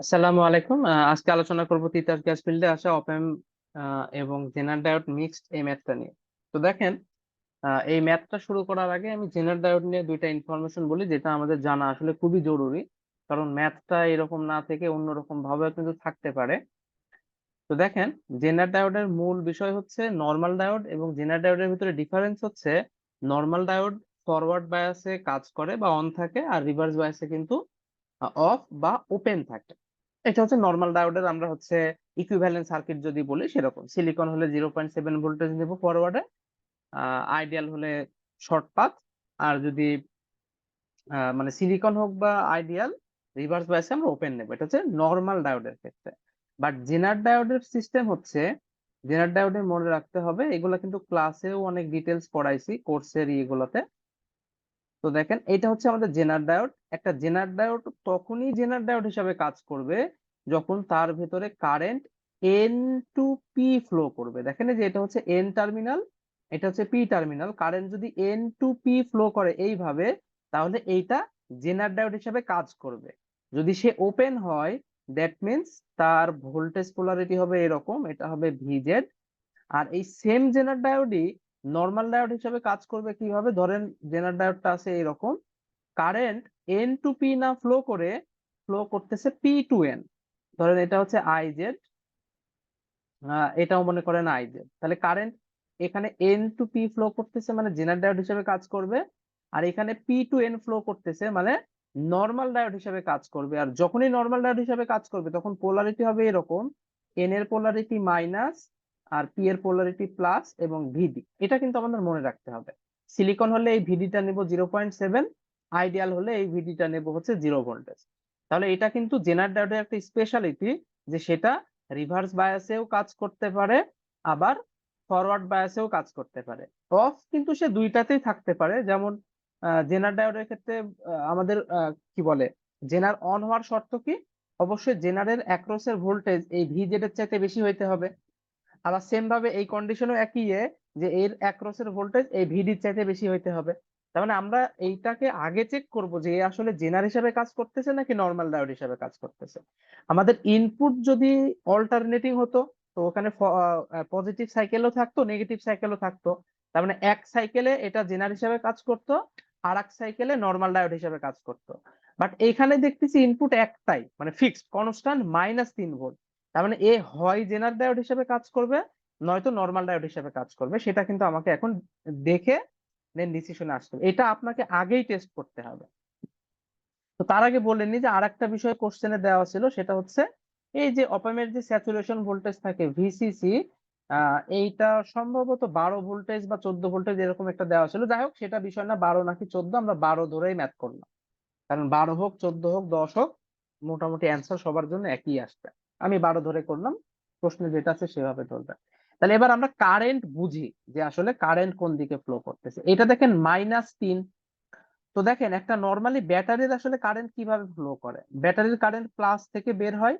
আসসালামু আলাইকুম। আজকে আলোচনা করব তিতাস গ্যাস ফিল্ডে আসা অপেম এবং জেনার ডায়োড মিক্সড এই ম্যাথটা নিয়ে। তো দেখেন এই ম্যাথটা শুরু করার আগে আমি জেনার ডায়োড নিয়ে দুইটা ইনফরমেশন বলি, যেটা আমাদের জানা আসলে খুবই জরুরি, কারণ ম্যাথটা এরকম না থেকে অন্যরকম ভাবে কিন্তু থাকতে পারে। তো দেখেন, জেনার ডায়োডের মূল বিষয় হচ্ছে নর্মাল ডায়োড, এবং জেনার ডায়োডের ভিতরে ডিফারেন্স হচ্ছে নর্মাল ডায়োড ফরওয়ার্ড বায়াসে কাজ করে বা অন থাকে, আর রিভার্স বায়াসে কিন্তু অফ বা ওপেন থাকে। এটা হচ্ছে নর্মাল ডায়োডের আমরা হচ্ছে ইকুইভ্যালেন্ট সার্কিট যদি বলি সেরকম। সিলিকন হলে জিরো পয়েন্ট সেভেন ভোল্টেজ নেব ফরওয়ার্ডে আইডিয়াল হলে শর্ট পাথ আর যদি মানে সিলিকন হোক বা আইডিয়াল রিভার্স বায়াসে আমরা ওপেন নেব। এটা হচ্ছে নর্মাল ডায়োডের ক্ষেত্রে। বাট জেনার ডায়োডের সিস্টেম হচ্ছে জেনার ডায়োডের মনে রাখতে হবে, এগুলা কিন্তু ক্লাসেও অনেক ডিটেলস পড়াইছি কোর্সের ইয়েগুলোতে। তো দেখেন, এটা হচ্ছে আমাদের জেনার ডায়োড। একটা জেনার ডায়োড তখনই জেনার ডায়োড হিসাবে কাজ করবে যখন তার ভেতরে current N to P flow করবে। দেখেন যে এটা হচ্ছে এন টার্মিনাল এটা হচ্ছে পি টার্মিনাল কারেন্ট যদি এন টু পি ফ্লো করে এইভাবে, তাহলে এইটা জেনার ডায়োড হিসাবে কাজ করবে। যদি সে ওপেন হয় দ্যাট মিন্স তার ভোল্টেজ পোলারিটি হবে এরকম, এটা হবে ভিজেড আর এই সেম জেনার ডায়োডই নর্মাল ডায়োড হিসেবে কাজ করবে কীভাবে? ধরেন জেনার ডায়োডটা আছে এরকম কারেন্ট এন টু পি না ফ্লো করে ফ্লো করতেছে পি টু এন ধরেন এটা হচ্ছে আইজেড এটাও মনে করেন আই জেড তাহলে কারেন্ট এখানে এন টু পি ফ্লো করতেছে মানে জেনার ডায়োড হিসেবে কাজ করবে। আর এখানে পি টু এন ফ্লো করতেছে মানে নর্মাল ডায়োড হিসেবে কাজ করবে। আর যখনই নর্মাল ডায়োড হিসেবে কাজ করবে, তখন পোলারিটি হবে এরকম। এন এর পোলারিটি মাইনাস আর পি এর পোলারিটি প্লাস এবং ভিডি এটা কিন্তু আমাদের মনে রাখতে হবে। সিলিকন হলে এই ভিডিটা নেব জিরো পয়েন্ট সেভেন আইডিয়াল হলে এই ভিডিটা নেব হচ্ছে জিরো ভোল্টেজ তাহলে এটা কিন্তু জেনার ডায়োডের একটা স্পেশালিটি যে সেটা রিভার্স বায়াসেও কাজ করতে পারে, আবার ফরওয়ার্ড বায়াসেও কাজ করতে পারে। অফ কিন্তু সে দুইটাতেই থাকতে পারে, যেমন জেনার ডায়োডের ক্ষেত্রে আমাদের কি বলে, জেনার অন হওয়ার শর্ত কি? অবশ্যই জেনারের অ্যাক্রসের ভোল্টেজ এই ভিজেড এর চাইতে বেশি হইতে হবে। আবার সেম ভাবে এই কন্ডিশনও একই এ, যে এর অ্যাক্রসের ভোল্টেজ এই ভিডির চাইতে বেশি হইতে হবে। তার মানে আমরা এইটাকে আগে চেক করব যে আসলে জেনার হিসাবে কাজ করতেছে নাকি নর্মাল ডায়োড হিসাবে কাজ করতেছে। আমাদের ইনপুট যদি অল্টারনেটিং হতো, তো ওখানে পজিটিভ সাইকেলও থাকতো নেগেটিভ সাইকেলও থাকতো। তার মানে এক সাইকেলে এটা জেনার হিসাবে কাজ করতো আর এক সাইকেলে নর্মাল ডায়োড হিসাবে কাজ করতো। বাট এখানে দেখতেছি ইনপুট একটাই মানে ফিক্সড কনস্ট্যান্ট মাইনাস তিন ভোল্ট তার মানে এ হয় জেনার ডায়োড হিসেবে কাজ করবে, নয়তো নর্মাল ডায়োড হিসেবে কাজ করবে, সেটা কিন্তু আমাকে এখন দেখে দেন ডিসিশনে আসতে হবে। এটা আপনাকে আগেই টেস্ট করতে হবে। তো তার আগে বলেননি যে আর একটা বিষয় কোশ্চেনে দেওয়া ছিল, সেটা হচ্ছে এই যে অপামের যে স্যাচুরেশন ভোল্টেজ থাকে ভিসিসি এইটা সম্ভবত বারো ভোল্টেজ বা চোদ্দ ভোল্টেজ এরকম একটা দেওয়া ছিল। যাই হোক, সেটা বিষয় না, বারো নাকি চোদ্দ, আমরা বারো ধরেই ম্যাথ করলাম। কারণ বারো হোক, চোদ্দ হোক, দশ হোক, মোটামুটি অ্যান্সার সবার জন্য একই আসবে। আমি বারো ধরে করলাম, প্রশ্নে যেটা আছে সেভাবে ধরবে। তাহলে এবার আমরা কারেন্ট বুঝি যে আসলে কারেন্ট কোন দিকে ফ্লো করতেছে। এটা দেখেন মাইনাস তিন। তো দেখেন একটা নর্মালি ব্যাটারির আসলে কারেন্ট কীভাবে ফ্লো করে? ব্যাটারির কারেন্ট প্লাস থেকে বের হয়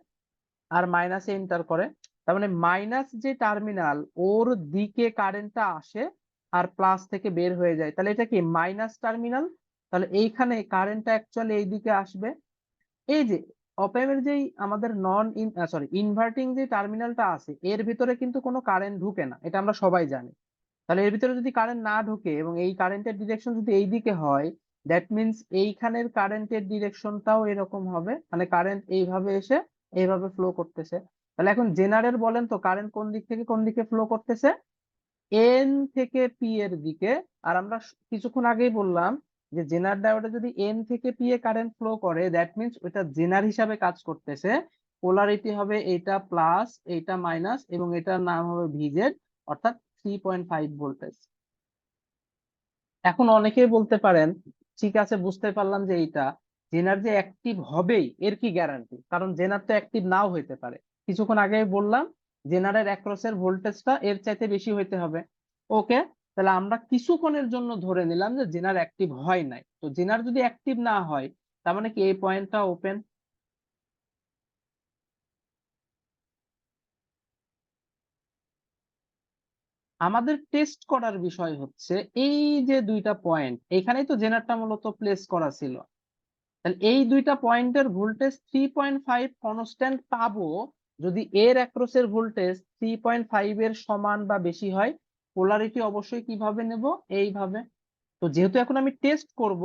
আর মাইনাসে এন্টার করে। তার মানে মাইনাস যে টার্মিনাল ওর দিকে কারেন্টটা আসে আর প্লাস থেকে বের হয়ে যায়। তাহলে এটা কি মাইনাস টার্মিনাল তাহলে এইখানে কারেন্টটা অ্যাকচুয়ালি এই দিকে আসবে। এই যে অপেমের যেই আমাদের নন সরি ইনভার্টিং যে টার্মিনালটা আছে, এর ভিতরে কিন্তু কোনো কারেন্ট ঢুকে না, এটা আমরা সবাই জানি। তাহলে এর ভিতরে যদি কারেন্ট না ঢুকে এবং এই কারেন্টের ডিরেকশন যদি এই দিকে হয় দ্যাট মিন্স এইখানের কারেন্টের ডিরেকশনটাও এরকম হবে মানে কারেন্ট এইভাবে এসে এইভাবে ফ্লো করতেছে। তাহলে এখন জেনারেল বলেন তো কারেন্ট কোন দিক থেকে কোন দিকে ফ্লো করতেছে? এন থেকে পি এর দিকে, আর আমরা কিছুক্ষণ আগেই বললাম যে জেনার ডায়োডে যদি এন থেকে পি এ কারেন্ট ফ্লো করে দ্যাট মিন্স ওটা জেনার হিসাবে কাজ করতেছে। পোলারিটি হবে এটা প্লাস এটা মাইনাস এবং এটার নাম হবে ভিজেড অর্থাৎ থ্রি পয়েন্ট ফাইভ ভোল্টেজ এখন অনেকেই বলতে পারেন, ঠিক আছে, বুঝতে পারলাম যে এইটা, জেনার যে অ্যাক্টিভ হবেই, এর কি গ্যারান্টি কারণ জেনার তো অ্যাক্টিভ নাও হইতে পারে। কিছুক্ষণ আগে বললাম, জেনারের অ্যাক্রসের ভোল্টেজটা এর চাইতে বেশি হইতে হবে। ওকে তাহলে আমরা কিছুক্ষণের জন্য ধরে নিলাম যে জেনার অ্যাক্টিভ হয় নাই। তো জেনার যদি অ্যাক্টিভ না হয়, তার মানে কি এই পয়েন্টটা ওপেন আমাদের টেস্ট করার বিষয় হচ্ছে, এই যে দুইটা পয়েন্ট এখানেই তো জেনারটা মূলত প্লেস করা ছিল। তাহলে এই দুইটা পয়েন্টের voltage three point five constant পাবো যদি এর অ্যাক্রোসের ভোল্টেজ থ্রি পয়েন্ট ফাইভ এর সমান বা বেশি হয় পোলারিটি অবশ্যই কীভাবে নেব? এইভাবে। তো যেহেতু এখন আমি টেস্ট করব,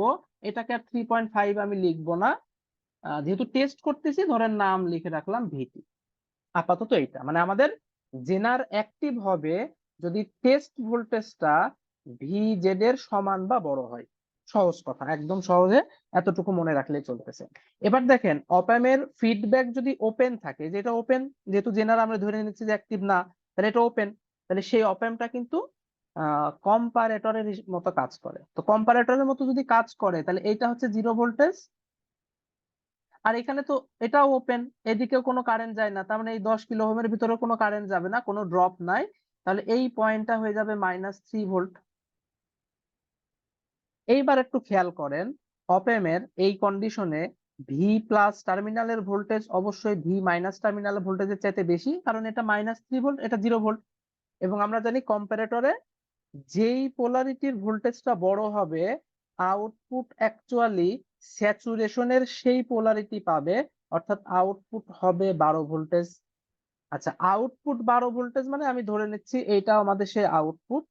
এটাকে আর থ্রি পয়েন্ট ফাইভ আমি লিখব না। যেহেতু টেস্ট করতেছি, ধরেন নাম লিখে রাখলাম ভিটি আপাতত এইটা। মানে আমাদের জেনার অ্যাক্টিভ হবে যদি টেস্ট ভোল্টেজটা ভি জেড এর সমান বা বড় হয়। সহজ কথা, একদম সহজে এতটুকু মনে রাখলে চলতেছে। এবার দেখেন অপ্যামের ফিডব্যাক যদি ওপেন থাকে, যেটা ওপেন যেহেতু জেনার আমরা ধরে নিচ্ছি যে অ্যাক্টিভ না, তাহলে এটা ওপেন তাহলে সেই অপ্যামটা কিন্তু কম্পারেটরের মতো কাজ করে। তো কম্পারেটরের মতো যদি কাজ করে, তাহলে এইটা হচ্ছে জিরো ভোল্টেজ আর এখানে তো এটাও ওপেন এদিকেও কোনো কারেন্ট যায় না। তার মানে এই দশ কিলো ওহমের ভিতরে কোনো কারেন্ট যাবে না, কোনো ড্রপ নাই। তাহলে এই পয়েন্টটা হয়ে যাবে মাইনাস থ্রি ভোল্ট এইবার একটু খেয়াল করেন অপেমের এই কন্ডিশনে ভি প্লাস টার্মিনালের ভোল্টেজ অবশ্যই ভি মাইনাস টার্মিনালের ভোল্টেজের চাইতে বেশি, কারণ এটা মাইনাস থ্রি ভোল্ট এটা জিরো ভোল্ট এবং আমরা জানি কম্পারেটরে যেই পোলারিটির ভোল্টেজটা বড় হবে আউটপুট অ্যাকচুয়ালি স্যাচুরেশনের সেই পোলারিটি পাবে, অর্থাৎ আউটপুট হবে বারো ভোল্টেজ আচ্ছা আউটপুট বারো ভোল্টেজ মানে আমি ধরে নিচ্ছি এইটা আমাদের সেই আউটপুট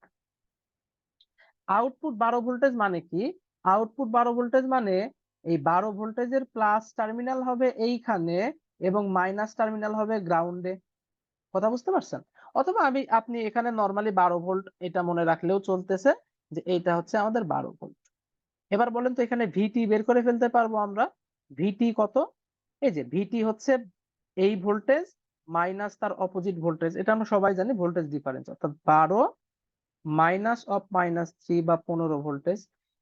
আউটপুট বারো ভোল্টেজ মানে কি? আউটপুট বারো ভোল্টেজ মানে এই বারো ভোল্টেজের প্লাস টার্মিনাল হবে এইখানে এবং মাইনাস টার্মিনাল হবে গ্রাউন্ডে কথা বুঝতে পারছেন? অথবা আমি, আপনি এখানে নর্মালি বারো ভোল্ট এটা মনে রাখলেও চলতেছে যে এইটা হচ্ছে আমাদের বারো ভোল্ট এবার বলেন তো এখানে ভিটি বের করে ফেলতে পারব আমরা। ভিটি কত? এই যে ভিটি হচ্ছে এই ভোল্টেজ মাইনাস তার অপোজিট ভোল্টেজ এটা আমরা সবাই জানি ভোল্টেজ ডিফারেন্স অর্থাৎ বারো মাইনাস অফ মাইনাস থ্রি বা পনেরো ভোল্টেজ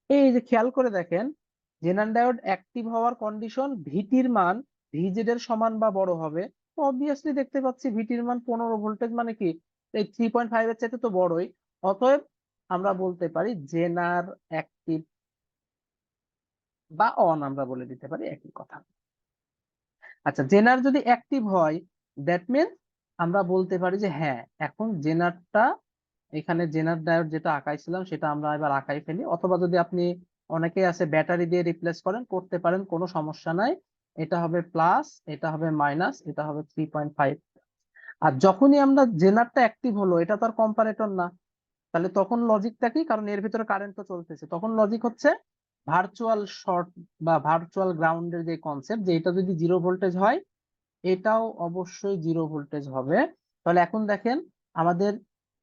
এই যে খেয়াল করে দেখেন জেনারেল ডায়োড অ্যাক্টিভ হওয়ার কন্ডিশন ভিটির মান ভিজেড এর সমান বা বড় হবে। অবভিয়াসলি দেখতে পাচ্ছি ভিটির মান পনেরো ভোল্টেজ মানে কি? এই থ্রি পয়েন্ট ফাইভ এর চাইতে তো বড়ই। অতএব আমরা বলতে পারি জেনার অ্যাক্টিভ বা অন আমরা বলে দিতে পারি একই কথা। আচ্ছা জেনার যদি অ্যাক্টিভ হয় দ্যাট মিন আমরা বলতে পারি যে হ্যাঁ এখন জেনারটা, এখানে জেনার ডায়োড যেটা আঁকাইছিলাম সেটা আমরা এবার আঁকাই ফেলি। অথবা যদি আপনি অনেকে আছে ব্যাটারি দিয়ে রিপ্লেস করেন, করতে পারেন, কোনো সমস্যা নাই। এটা হবে প্লাস এটা হবে মাইনাস এটা হবে থ্রি পয়েন্ট ফাইভ আর যখনই আমরা জেনারটা অ্যাক্টিভ হলো, এটা তো আর কম্পারেটর না। তাহলে তখন লজিকটা কি? কারণ এর ভিতরে কারেন্ট তো চলতেছে। তখন লজিক হচ্ছে ভার্চুয়াল শর্ট বা ভার্চুয়াল গ্রাউন্ডের যে কনসেপ্ট যে এটা যদি জিরো ভোল্টেজ হয়, এটাও অবশ্যই জিরো ভোল্টেজ হবে। তাহলে এখন দেখেন, আমাদের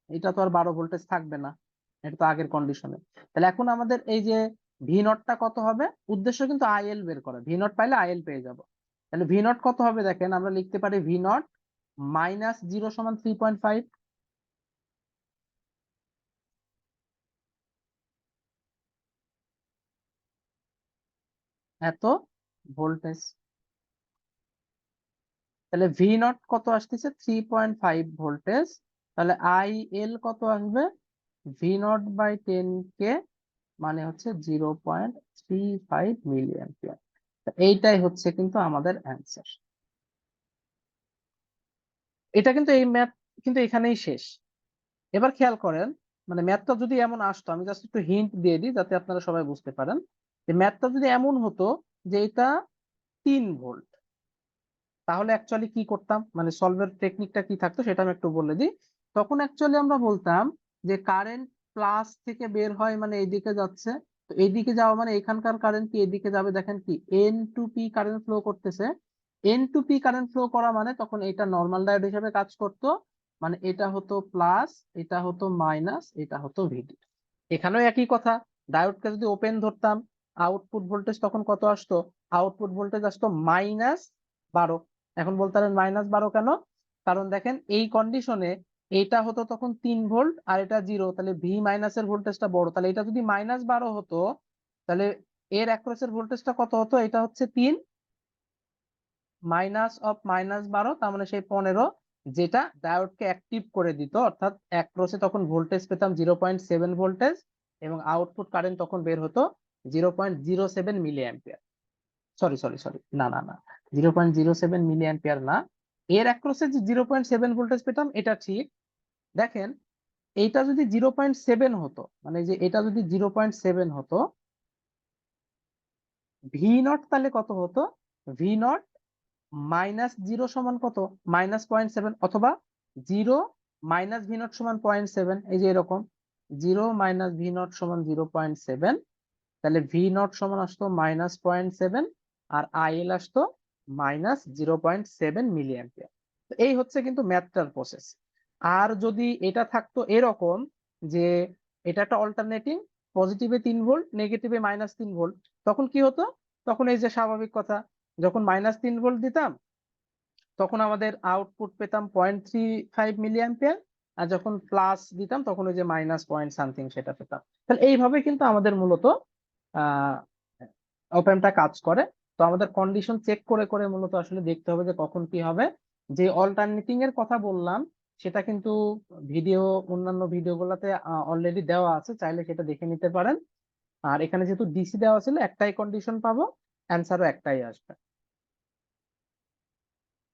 এটা তো আর বারো ভোল্টেজ থাকবে না। এটা তো আগের কন্ডিশনে তাহলে এখন আমাদের এই যে ভি নটটা কত হবে? উদ্দেশ্য কিন্তু আইএল বের করা। ভি নট পাইলে আইএল পেয়ে যাব। তাহলে ভি নট কত হবে দেখেন, আমরা লিখতে পারি ভি নট মাইনাস জিরো সমান থ্রি পয়েন্ট ফাইভ এত ভোল্টেজ তাহলে ভি নট কত আসতেছে? থ্রি পয়েন্ট ফাইভ ভোল্টেজ তাহলে আই এল কত আসবে? V naught by ten K মানে হচ্ছে zero point three five milliampere এইটাই হচ্ছে কিন্তু আমাদের অ্যান্সার এটা কিন্তু এই ম্যাথ কিন্তু এখানেই শেষ। এবার খেয়াল করেন মানে ম্যাথটা যদি এমন আসতো, আমি জাস্ট একটু হিন্ট দিয়ে দিই যাতে আপনারা সবাই বুঝতে পারেন। যে ম্যাথটা যদি এমন হতো যে এটা তিন ভোল্ট তাহলে অ্যাকচুয়ালি কি করতাম? মানে সলভের টেকনিকটা কি থাকতো সেটা আমি একটু বলে দিই। তখন অ্যাকচুয়ালি আমরা বলতাম যে কারেন্ট প্লাস থেকে বের হয় মানে এইদিকে যাচ্ছে। তো এইদিকে যাওয়া মানে এখানকার কারেন্ট কি? এদিকে যাবে, দেখেন কি? N to P current flow করতেছে। N to P current flow করা মানে তখন এটা নর্মাল ডায়োড হিসেবে কাজ করতো। মানে এটা হতো প্লাস এটা হতো মাইনাস এটা হতো ভিডি এখানেও একই কথা। ডায়োডকে যদি ওপেন ধরতাম আউটপুট ভোল্টেজ তখন কত আসতো? আউটপুট ভোল্টেজ আসতো মাইনাস বারো। এখন বলতে পারেন মাইনাস বারো কেন? কারণ দেখেন এই কন্ডিশনে এইটা হতো তখন তিন ভোল্ট আর এটা জিরো, তাহলে ভি মাইনাসের ভোল্টেজটা বড়। তাহলে এটা যদি মাইনাস বারো হতো, তাহলে এর অ্যাক্রসের ভোল্টেজটা কত হতো? এটা হচ্ছে তিন। মাইনাস অফ মাইনাস বারো, তার মানে সেই পনেরো, যেটা ডায়োডকে অ্যাক্টিভ করে দিত। অর্থাৎ অ্যাক্রসে তখন ভোল্টেজ পেতাম জিরো পয়েন্ট সেভেন ভোল্টেজ এবং আউটপুট কারেন্ট তখন বের হতো zero point zero seven milliampere sorry sorry sorry না না না, zero point zero seven milliampere না। এর অ্যাক্রসে যে জিরো পয়েন্ট সেভেন ভোল্টেজ পেতাম, এটা ঠিক দেখেন, এইটা যদি জিরো পয়েন্ট সেভেন হতো মানে যে এটা যদি জিরো পয়েন্ট সেভেন হতো ভি নট তাহলে কত হতো? ভি নট মাইনাস জিরো সমান কত? মাইনাস পয়েন্ট সেভেন অথবা জিরো মাইনাস ভি নট সমান পয়েন্ট সেভেন এই যে এরকম। জিরো মাইনাস ভি নট সমান জিরো পয়েন্ট সেভেন তাহলে ভি নট সমান আসতো মাইনাস পয়েন্ট সেভেন আর আইএল আসতো minus zero point seven milliampere তো এই হচ্ছে কিন্তু ম্যাথটার প্রসেস আর যদি এটা থাকতো এরকম যে এটা একটা অল্টারনেটিং পজিটিভে তিন ভোল্ট নেগেটিভে মাইনাস তিন ভোল্ট তখন কি হতো? তখন এই যে স্বাভাবিক কথা, যখন মাইনাস তিন ভোল্ট দিতাম, তখন আমাদের আউটপুট পেতাম পয়েন্ট থ্রি ফাইভ মিলি অ্যাম্পিয়ার আর যখন প্লাস দিতাম, তখন ওই যে মাইনাস পয়েন্ট সামথিং সেটা পেতাম। তাহলে এইভাবে কিন্তু আমাদের মূলত, আহ ওপেনটা কাজ করে। তো আমাদের কন্ডিশন চেক করে করে মূলত আসলে দেখতে হবে যে কখন কি হবে। যে অল্টারনেটিং এর কথা বললাম সেটা কিন্তু ভিডিও অন্যান্য ভিডিও ভিডিওগুলোতে অলরেডি দেওয়া আছে, চাইলে সেটা দেখে নিতে পারেন। আর এখানে যেহেতু ডিসি দেওয়া ছিল, একটাই কন্ডিশন পাবো অ্যান্সারও একটাই আসবে।